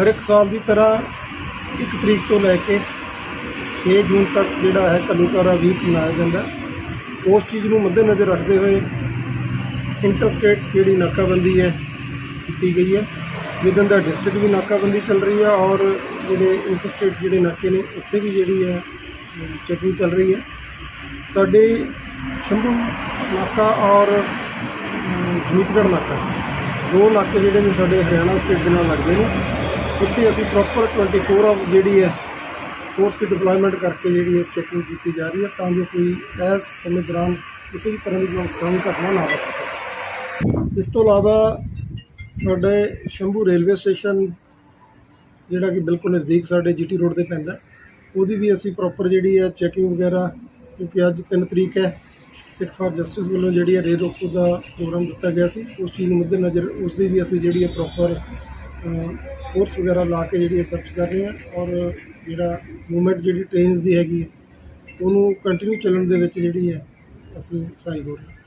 ਹਰ ਇੱਕ ਸਾਲ ਦੀ ਤਰ੍ਹਾਂ 1 ਤਰੀਕ ਤੋਂ ਲੈ ਕੇ 6 ਜੂਨ ਤੱਕ ਜਿਹੜਾ ਹੈ ਘੱਲੂਘਾਰਾ ਵੀਕ ਮਨਾਇਆ ਜਾਂਦਾ। ਉਸ ਚੀਜ਼ ਨੂੰ ਮੱਦੇਨਜ਼ਰ ਰੱਖਦੇ ਹੋਏ ਇੰਟਰਸਟੇਟ ਜਿਹੜੀ ਨਾਕਾਬੰਦੀ ਹੈ ਕੀਤੀ ਗਈ ਹੈ। ਜਿੱਦਾਂ ਦਾ ਡਿਸਟ੍ਰਿਕਟ ਵੀ ਨਾਕਾਬੰਦੀ ਚੱਲ ਰਹੀ ਹੈ ਔਰ ਜਿਹੜੇ ਇੰਟਰਸਟੇਟ ਜਿਹੜੇ ਨਾਕੇ ਨੇ ਉੱਥੇ ਵੀ ਜਿਹੜੀ ਹੈ ਚੈਕਿੰਗ ਚੱਲ ਰਹੀ ਹੈ। ਸਾਡੇ ਸ਼ੰਭੂ ਨਾਕਾ ਔਰ ਅਮ, ਜਮੀਤਗੜ੍ਹ ਨਾਕਾ ਦੋ ਨਾਕੇ ਜਿਹੜੇ ਨੇ ਸਾਡੇ ਹਰਿਆਣਾ ਸਟੇਟ ਦੇ ਨਾਲ ਲੱਗਦੇ ਨੇ। ਉੱਥੇ ਅਸੀਂ ਪ੍ਰੋਪਰ 24 ਆਵਰ ਜਿਹੜੀ ਹੈ ਫੋਰਸ ਦੀ ਡਿਪਲੋਇਮੈਂਟ ਕਰਕੇ ਜਿਹੜੀ ਹੈ ਚੈਕਿੰਗ ਕੀਤੀ ਜਾ ਰਹੀ ਹੈ ਤਾਂ ਜੋ ਕੋਈ ਇਸ ਸਮੇਂ ਦੌਰਾਨ ਕਿਸੇ ਵੀ ਤਰ੍ਹਾਂ ਦੀ ਨੁਕਸਾਨੀ ਘਟਨਾ ਨਾ ਵਾਪਰ ਸਕੇ। ਇਸ ਤੋਂ ਇਲਾਵਾ ਸਾਡੇ ਸ਼ੰਭੂ ਰੇਲਵੇ ਸਟੇਸ਼ਨ ਜਿਹੜਾ ਕਿ ਬਿਲਕੁਲ ਨਜ਼ਦੀਕ ਸਾਡੇ ਜੀਟੀ ਰੋਡ ਤੇ ਪੈਂਦਾ ਉਹਦੀ ਵੀ ਅਸੀਂ ਪ੍ਰੋਪਰ ਜਿਹੜੀ ਹੈ ਚੈਕਿੰਗ ਵਗੈਰਾ, ਕਿਉਂਕਿ ਅੱਜ 3 ਤਰੀਕ ਹੈ, ਸਿੱਖ ਫਾਰ ਜਸਟਿਸ ਵੱਲੋਂ ਜਿਹੜੀ ਹੈ ਰੇਲ ਰੋਕੋ ਦਾ ਪ੍ਰੋਗਰਾਮ ਦਿੱਤਾ ਗਿਆ ਸੀ, ਉਸ ਚੀਜ਼ ਨੂੰ ਮੱਦੇਨਜ਼ਰ ਉਸ ਦੀ ਵੀ ਅਸੀਂ ਜਿਹੜੀ ਹੈ ਪ੍ਰੋਪਰ ਫੋਰਸ ਵਗੈਰਾ ਲਾ ਕੇ ਜਿਹੜੀ ਹੈ ਸਰਚ ਕਰ ਰਹੇ ਹਾਂ ਔਰ ਜਿਹੜਾ ਮੂਵਮੈਂਟ ਜਿਹੜੀ ਟ੍ਰੇਨਸ ਦੀ ਹੈਗੀ ਹੈ ਉਹਨੂੰ ਕੰਟੀਨਿਊ ਚੱਲਣ ਦੇ ਵਿੱਚ ਜਿਹੜੀ ਹੈ, ਅਸੀਂ ਸਹਾਈ ਹੋ ਰਹੇ ਹਾਂ।